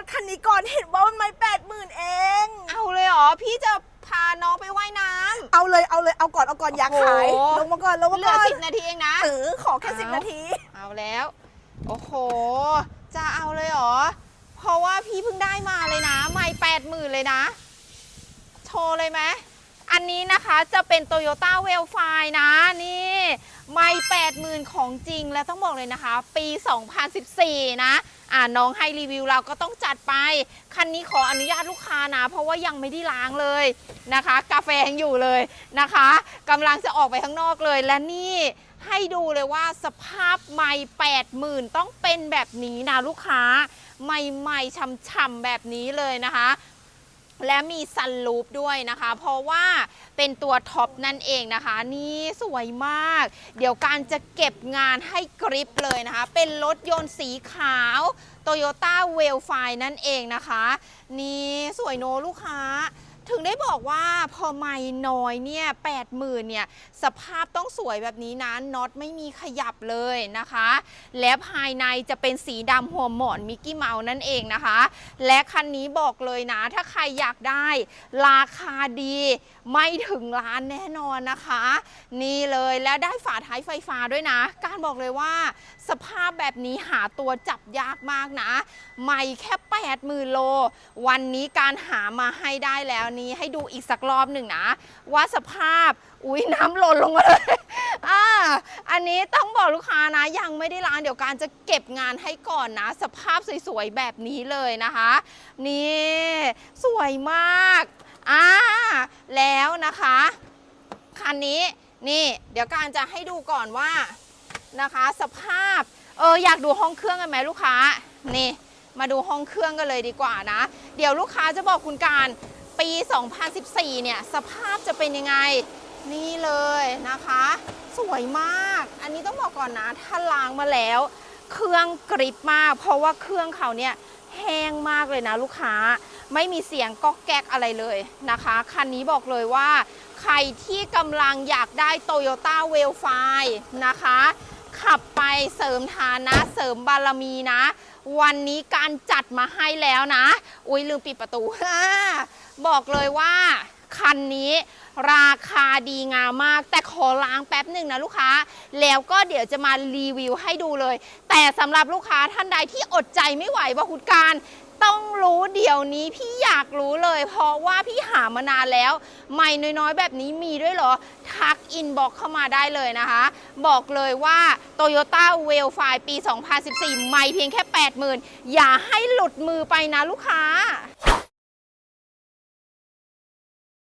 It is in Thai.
ถคันนี้ก่อนเห็นว่ามันไม่แปดหมื่นเอง เอาเลยเหรอ พี่จะพาน้องไปว่ายน้ำ เอาเลยเอาเลยเอาก่อนเอาก่อนอยากขายโอ้โห ลงมาก่อนลงมาเหลืก่ออนสิบนาทีเองนะ เออขอแค่เอาสิบนาที เอาแล้ว โอ้โห จะเอาเลยเหรอ เพราะว่าพี่เพิ่งได้มาเลยนะ ไม่แปดหมื่นเลยนะ โชว์เลยไหม อันนี้นะคะจะเป็น Toyota w e l f i นะ นี่ ไม่แปดหมื่นของจริงแล้วต้องบอกเลยนะคะ ปี 2014 นะอ่าน้องให้รีวิวเราก็ต้องจัดไป คันนี้ขออนุญาตลูกค้านะ เพราะว่ายังไม่ได้ล้างเลยนะคะ กาแฟยังอยู่เลยนะคะกำลังจะออกไปข้างนอกเลยและนี่ให้ดูเลยว่าสภาพใหม่80,000 ต้องเป็นแบบนี้นะลูกค้า ใหม่ๆช่ำๆแบบนี้เลยนะคะ และมีซันลูปด้วยนะคะ เพราะว่าเป็นตัวท็อปนั่นเองนะคะ นี่สวยมาก เดี๋ยวการจะเก็บงานให้กริปเลยนะคะ เป็นรถยนต์สีขาว Toyota w e l f i นั่นเองนะคะ นี่สวยโนลูกค้า ถึงได้บอกว่าพอไม่น้อยเนี่ยแปดหมื่นเนี่ยสภาพต้องสวยแบบนี้นะน็อตไม่มีขยับเลยนะคะ และภายในจะเป็นสีดำหัวหมอนมิกกี้เมาส์นั่นเองนะคะ และคันนี้บอกเลยนะ ถ้าใครอยากได้ ราคาดีไม่ถึงล้านแน่นอนนะคะ นี่เลยและได้ฝาท้ายไฟฟ้าด้วยนะ การบอกเลยว่า สภาพแบบนี้หาตัวจับยากมากนะ ไม่แค่8 0,000โล วันนี้การหามาให้ได้แล้วนี้ให้ดูอีกสักรอบหนึ่งนะ ว่าสภาพอุ้ยน้ำหล่นลงมาเลยอ่าอันนี้ต้องบอกลูกค้านะ ยังไม่ได้ล้างเดี๋ยวการจะเก็บงานให้ก่อนนะ สภาพสวยๆแบบนี้เลยนะคะ นี่สวยมากอ่าแล้วนะคะ คันนี้นี่ เดี๋ยวการจะให้ดูก่อนว่านะคะ สภาพเอออยากดูห้องเครื่องกันไหมลูกค้านี่มาดูห้องเครื่องกันเลยดีกว่านะ เดี๋ยวลูกค้าจะบอกคุณการ ปี 2014 เนี่ย สภาพจะเป็นยังไง นี่เลยนะคะ สวยมาก อันนี้ต้องบอกก่อนนะ ถ้าล้างมาแล้ว เครื่องกริบมาก เพราะว่าเครื่องเขาเนี่ยแห้งมากเลยนะลูกค้า ไม่มีเสียงก๊อกแก๊กอะไรเลยนะคะ คันนี้บอกเลยว่า ใครที่กำลังอยากได้ Toyota w e l f i นะคะ ขับไปเสริมฐานะ เสริมบารมีนะ วันนี้การจัดมาให้แล้วนะ อุ้ยลืมปิดประตู บอกเลยว่า คันนี้ราคาดีงามมาก แต่ขอล้างแป๊บหนึ่งนะลูกค้า แล้วก็เดี๋ยวจะมารีวิวให้ดูเลย แต่สำหรับลูกค้าท่านใดที่อดใจไม่ไหวว่าคุณการ ต้องรู้เดี๋ยวนี้พี่อยากรู้เลย เพราะว่าพี่หามานานแล้วไม่น้อยๆ แบบนี้มีด้วยเหรอ ทักอินบอกเข้ามาได้เลยนะคะ บอกเลยว่า Toyota w e l f i ปี 2014 ไม่เพียงแค่ 80,000 อย่าให้หลุดมือไปนะลูกค้า